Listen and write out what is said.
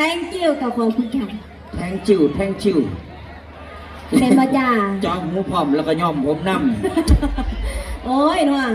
thank you กับขอบคุณค่ะแทงชิวแทงชิวเป็นมาจ้า จอมหูพร้อมแล้วก็ย่อมผมนำ โอ้ยน้อง